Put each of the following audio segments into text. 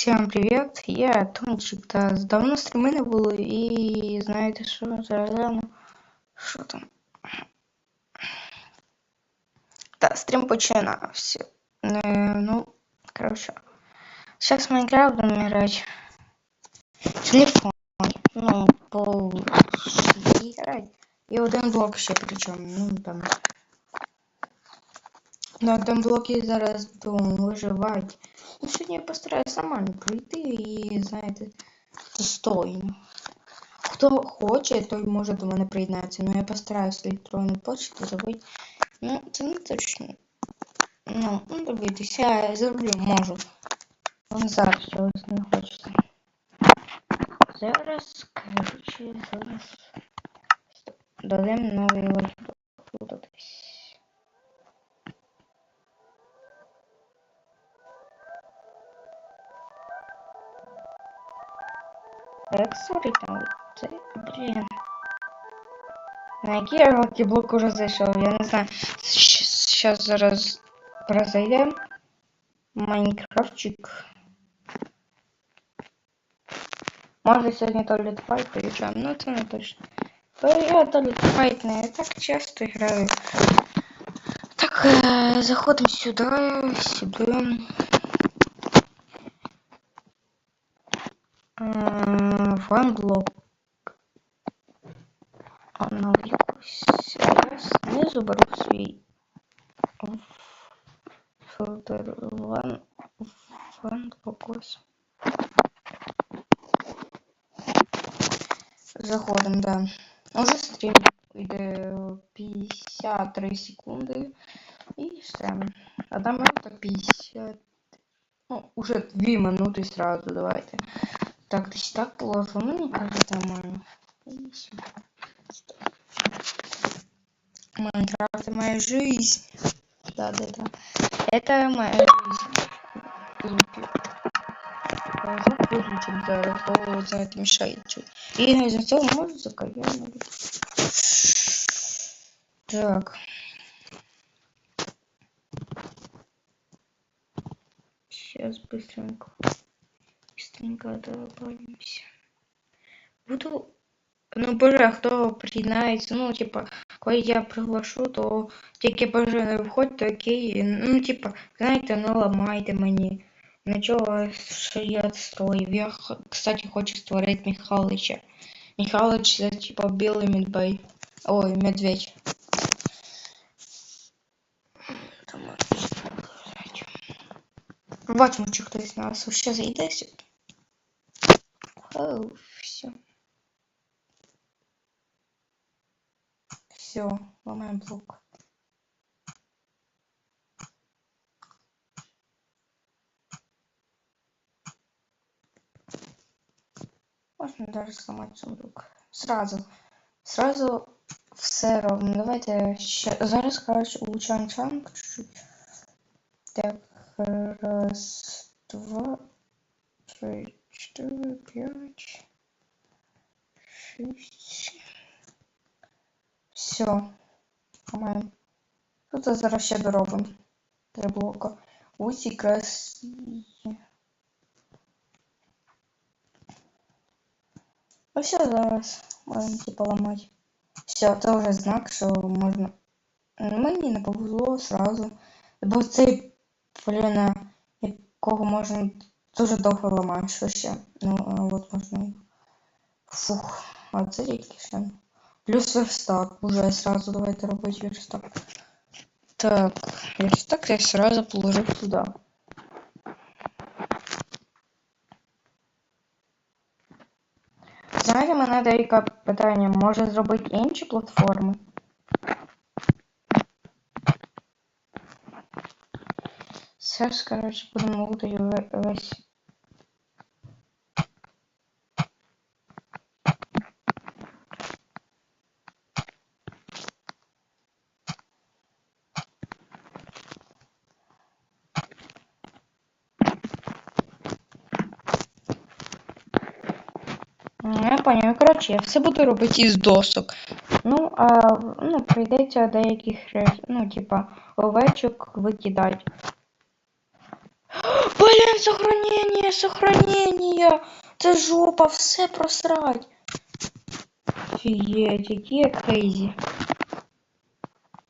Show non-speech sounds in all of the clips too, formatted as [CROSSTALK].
Всем привет, я Тончик, та давно стріми не було і знаєте що, зараз що там? Та стрім починався. Е, ну, короче. Сейчас в Майнкрафт будем играть. Телефон. Ну, по играть. І один блок ще причому. Ну там. На этом блоке зараз будемо виживати. Ну, сьогодні я постараюсь нормально пройти і, знаєте, достойно. Хто хоче, той може до мене приєднатися. Ну я постараюсь електронну почту зробити. Ну, це не точно. Ну, ну дивіться, я зроблю, можу. Вон зараз чогось не хочеться. Зараз, короче, зараз. Дадим новий лайф тут десь. Як створити там це? Блін. На який я великий блок уже зайшов? Я не знаю. Сейчас зараз произойдем. Майнкрафтчик. Може сьогодні Толіт Файт поїжджаємо, ну це не точно. Бо я Толіт Файт не так часто граю. Так, е, заходимо сюди, сюди. Фанблок. На якусь знизу беру свій филтр ван фанблок ось. Заходимо, да. Уже стрім йде 53 секунди. І все. Одна минута 50. Ну, уже 2 минути сразу, давайте. Так, десь так положу. Ну, мне кажется, нормально. Майнкрафт это моя жизнь. Да, да, да. Это моя жизнь. Выключим зараз, бо за это мешает. И за цього музыка, я не буду. Так. Сейчас быстренько. Быстренько добавимся. Буду... Ну, боже, хто приєднається, ну, типа, коли я приглашу, то тільки боже не виходьте, окей. Ну, типа, знаєте, не ламайте мені. Нічого, що я строїв. Я, кстати, хочу створити Михалича. Михалич це типа білий медведь. Ой, медведь. Бачимо, чи хтось нас ще зайде сюди. Оу, все. Все, ломаем блок. Можно даже сломать сундук. Сразу. Сразу все ровно. Давайте ще... Зараз, короче, улучшаем чанк чуть-чуть. Так, раз, два, три, четыре, пять, шесть. Все. Маємо. Тут зараз ще доробимо. Три блока. Ось якраз є. Ну все, зараз можемо типу ламати. Все, це вже знак, що можна. Мені не повезло сразу. Бо цей, блін, якого можна дуже довго ламати, що ще. Ну, а от можна. Фух, а це тільки ще. Плюс верстак. Уже сразу давайте робити верстак. Так, верстак я сразу положив туди. Знаєте, мене деяке питання, може зробити інші платформи? Зараз, коротше, будемо лутати весь. Я поняв, коротше, я все буду робити із досок. Ну, а ну, прийдеться деяких, ну, типа, овечок викидати. Блін, сохранення! Сохранение, сохранение. Це жопа, все просрать. Офігеть, які я крейзі.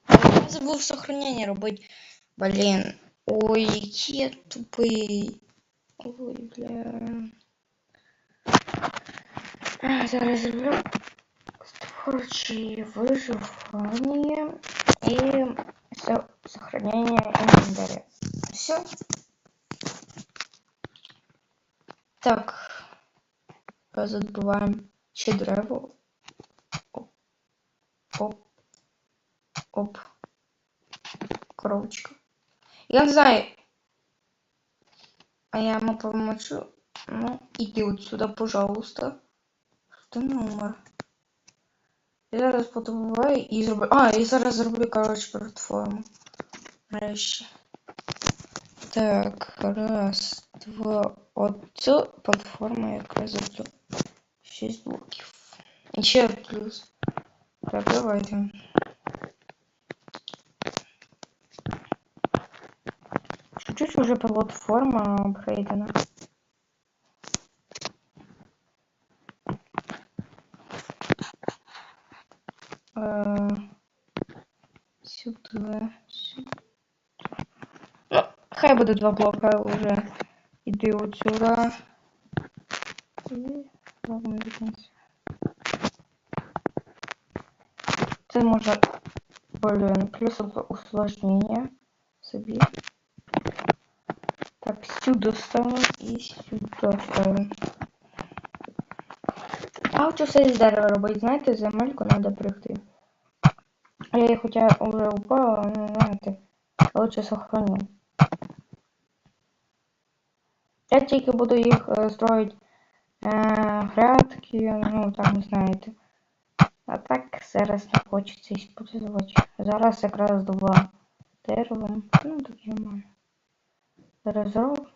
Я забув сохранение робити. Блін. Ой, який я тупий. Ой, бля. А, Зараз зроблю створчі виживання і со- сохранение інвентаря. Все. Так. Забиваємо ще дерево. Оп. Оп. Оп. Коробочка. Я не знаю. А я ему помочу. Ну, иди вот сюда, пожалуйста. Ти номер. Я зараз подобуваю і зроблю. А, і зараз зроблю, коротше, платформу. Нарешті. Так, раз, два. Оцю платформу я якраз зроблю. Шість блоків. І ще плюс. Так, давайте. Чуть-чуть уже платформа апгрейдена. Е, Сюди, сюди. Ну, хай буде два блока уже. Сюди. І робимо до кінця. Це може, блин, плюс усложнення собі. Так, сюди ставимо і сюди ставимо. А хочу все з дерева робити, знаєте, земельку треба прийти. Я її хоча вже упала, ну знаєте, лучше сохраню. Я тільки буду їх е, строїть е, грядки, ну там знаєте. А так зараз не хочеться использовать. Зараз якраз два дерева. Ну так нормально. Зараз зроблю.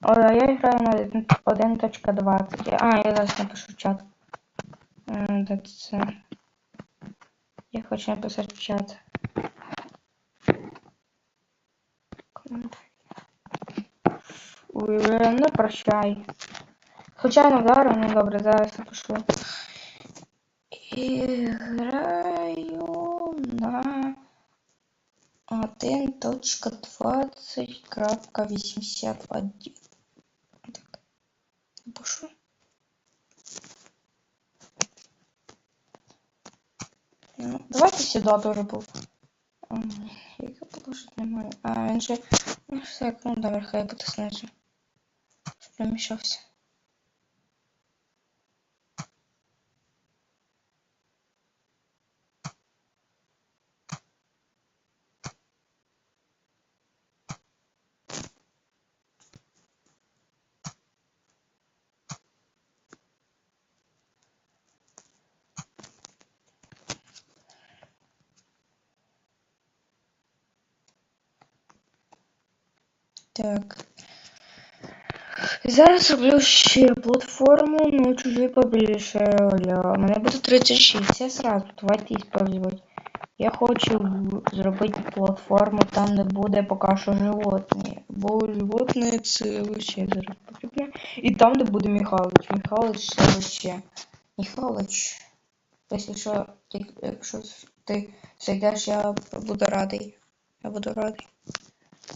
А я граю на 1.20. А, я зараз напишу чат. Це? Я хочу написати в чат. Бля, ну прощай. Случайно вдарив, ну добре, зараз напишу. І граю на 1.20.81. Так, напишу. Ну, давайте сюди тоже був. М, Яке положити немає. А, він же. Ну, все, ну добре, хай буде знизу. Щоб Так. Зараз роблю ще платформу, ну чужі. У мене буде 36. Я сразу давайте использовать. Я хочу зробити платформу там, де буде поки що животні. Бо животні це вообще зараз потрібно. І там, де буде Михайлович. Михайлович це вообще. Михайлович. Якщо що, ти- якщо ти зайдеш, я буду радий. Я буду радий.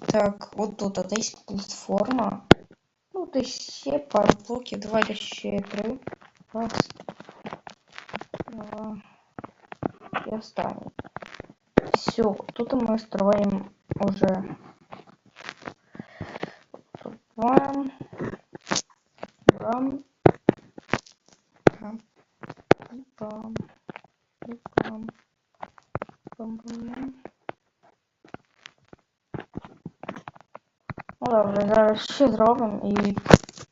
Так, от тут а десь платформа. Ну, десь ще пару блоків. Давайте ще три. Раз. Два. І останній. Все, тут мы строим уже. Бам. Бам. Бам. ще зробимо і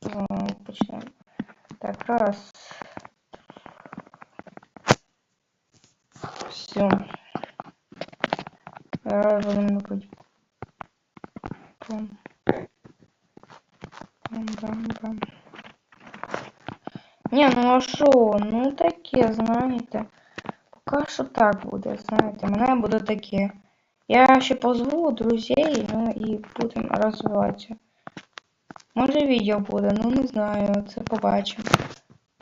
м, почнемо. Так, раз. Все. Зараз будемо робити. Бам. Бам, бам, бам. Ні, ну а що? Ну таке, знаєте. поки що так буде, знаєте, мене буде таке. Я ще позву друзей, ну і будемо розвиватися. Може відео буде, ну не знаю, це побачимо.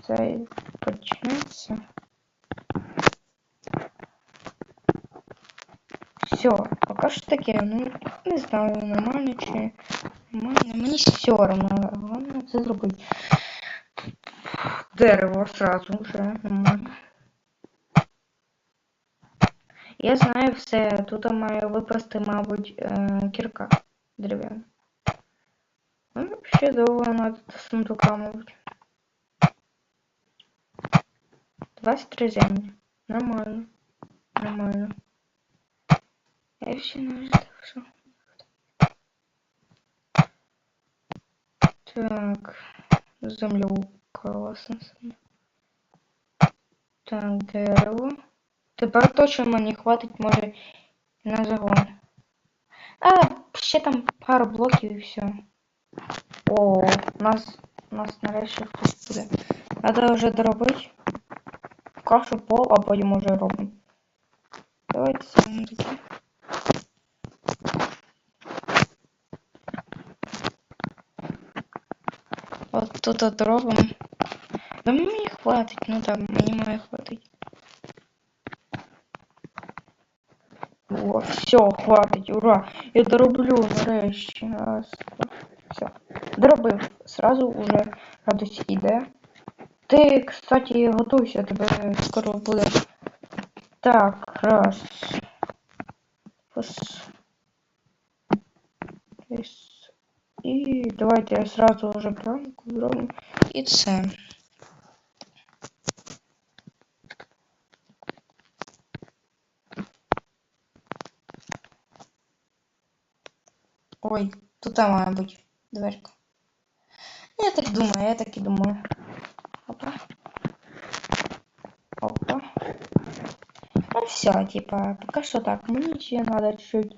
Це почнеться. Все, поки що таке, ну не знаю, нормально чи нормально. Мені все равно, головне це зробити. Дерево сразу вже нормально. Я знаю все, тут має випасти, мабуть, е, кірка дерев'яна. Ну, ще довго надо до сундука, мабуть. 23 землі. Нормально. Нормально. Я ще не ждав, що. Так. Землю класно. Так, дерево. Тепер точно мені хватить, може, на загон. А, ще там пару блоків і все. О, у нас, у нас нарешті хтось буде. Надо вже доробити. Кашу пол, а потім уже робимо. Давайте саме таки. От тут от робимо. Да мені хватить, ну там, мені має хватить. О, все, хватить, ура! Я дороблю нарешті. Раз, два, все. Доробив. Сразу уже радость іде. Ти, кстати, готуйся, тебе скоро буде. Так, раз. Пос. І давайте сразу уже пранку зробимо. І це. Ой, тут має бути дверка. Так думаю, я так и думаю. Опа. Опа. Ну все, типа, пока что так. Мне еще надо чуть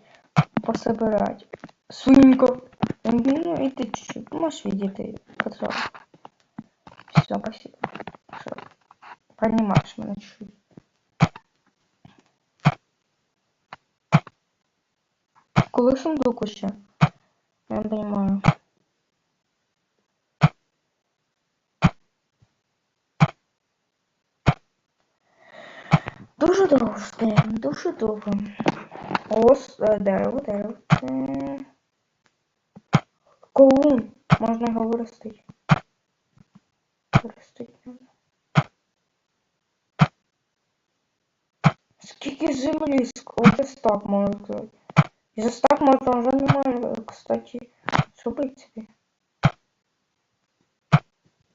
пособирать. Свинька. Ну и ты чуть-чуть. Можешь видеть, пожалуйста. Все, спасибо. Что? Понимаешь меня чуть-чуть. Коли сундук ще? Дуже довго ждемо, дуже довго. Ось е, дерево, дерево. Колун. Можна його виростити. Виростити треба. Скільки землі? Оце стак можна сказати. І за стак можна вже немає, кстати, зробити собі.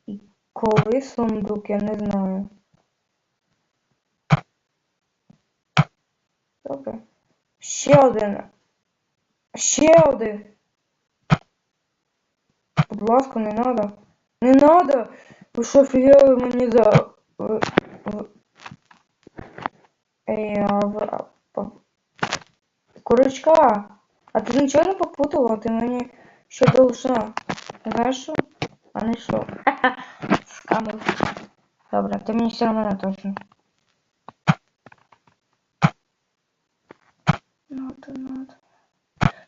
І коли сундук, я не знаю. Добре. Ще один. Ще один. Будь ласка, не надо. Не надо! Ви що офігели мені за... Ей, а ви... Курочка, а ти нічого не попутала? Ти мені що должна? Знаєш що? А не що? [LAUGHS] Скамив. Добре, ти мені все не точно. Надо, надо.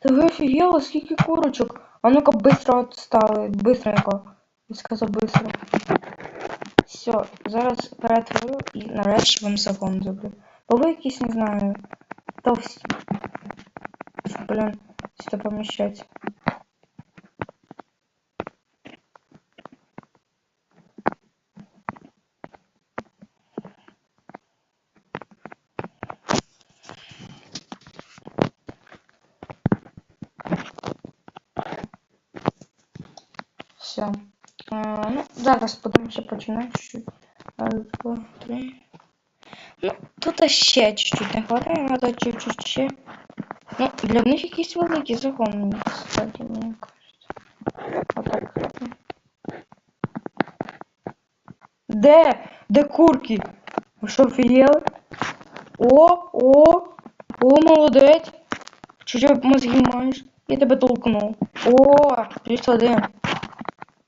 Та ви офігела, скільки курочок? А ну-ка быстро отстали, быстренько. Я сказав быстро. Все, зараз перетворю і нарешті вам загон зроблю. Бо ви якісь, не знаю, товсті. Блин, сюда помещать. Все. А, ну, зараз ще починати. Два, три. Ну, тут ще чуть-чуть не хватає, надо чуть-чуть ще. Ну, для них якийсь великий загон, мені, кстати, мені кажется. Отак. Де? Де курки? Ви що, офігели? О, о, о, молодець. Чужі мозги маєш. Я тебе толкнув. О, плюс один.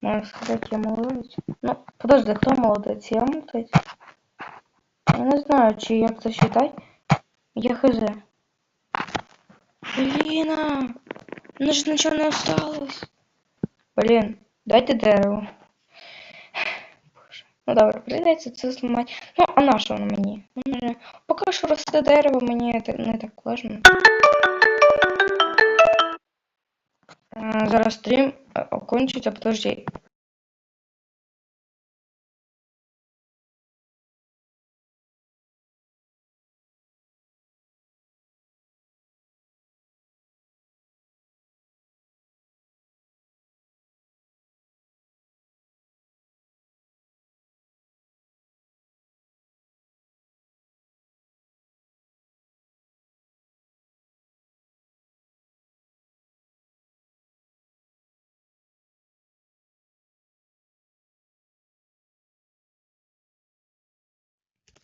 Можна сказати, я молодець. Ну, подожди, хто молодець? Я молодець. Я не знаю, чи як це считать. Я хз. Блін, а, ну ж нічого не осталось. Блін, дайте дерево. Боже. Ну добре, прийдеться це зламати. Ну, а на що воно мені? Воно же- Поки що росте дерево, мені це не так важно. А, зараз стрім е, окончиться, подожди.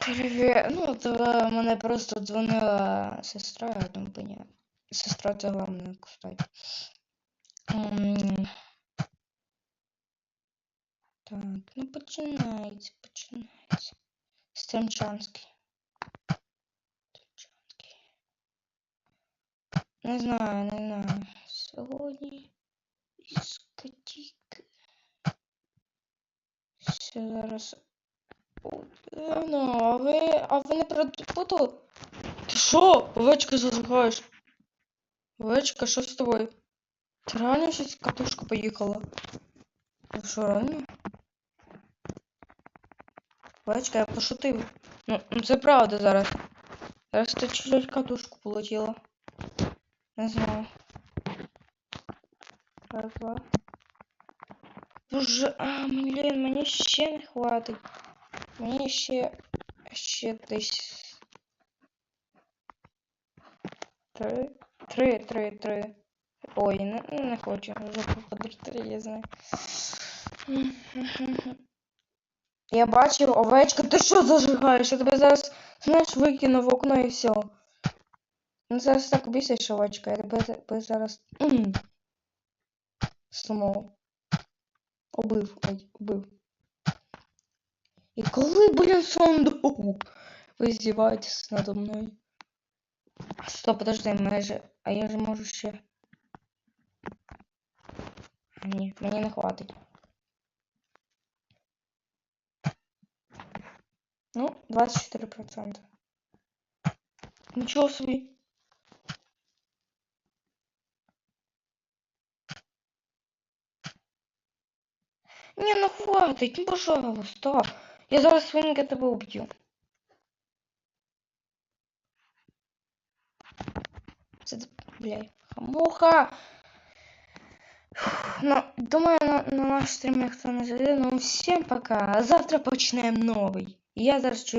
Привіт. Ну, то е, мене просто дзвонила сестра, я думаю, понятно. Сестра це головне, кстати. М, Так, ну починається, починається. Стремчанський. Стремчанський. Не знаю, не знаю. Сьогодні дискотека. Все зараз. О, е, Ну, а ви, а ви не перепутали? Ти що? Овечка зажигаєш? Овечка, що з тобою? Ти реально щось катушка поїхала? Ну що, реально? Овечка, я пошутив. Ну, ну це правда зараз. Зараз ти чуть-чуть катушку полетіла. Не знаю. Раз, два. Боже, а, блін, мені ще не хватить. Мені ще. ще десь. Три. Три, три, три. Ой, не, не хочу. Вже три, я знаю. [LAUGHS] Я бачив, овечка, ти що зажигаєш? Я тебе зараз, знаєш, викину в окно і все. Ну зараз так бісиш, овечка, я тебе, зараз. Сломав. Убив, ой, убив. І коли, блін, сундук? Ви здіваєтесь надо мною. Стоп, подожди, майже. А я же можу ще. А, ні, мені не хватить. Ну, 24%. Нічого собі. Не, ну хватить, ну пожалуйста. Я зараз свинка тебе уб'ю. Це, бля, хамуха. Ну, думаю, на, на наш стрім ніхто не зайде. Ну, всім пока. А завтра почнемо новий. Я зараз чую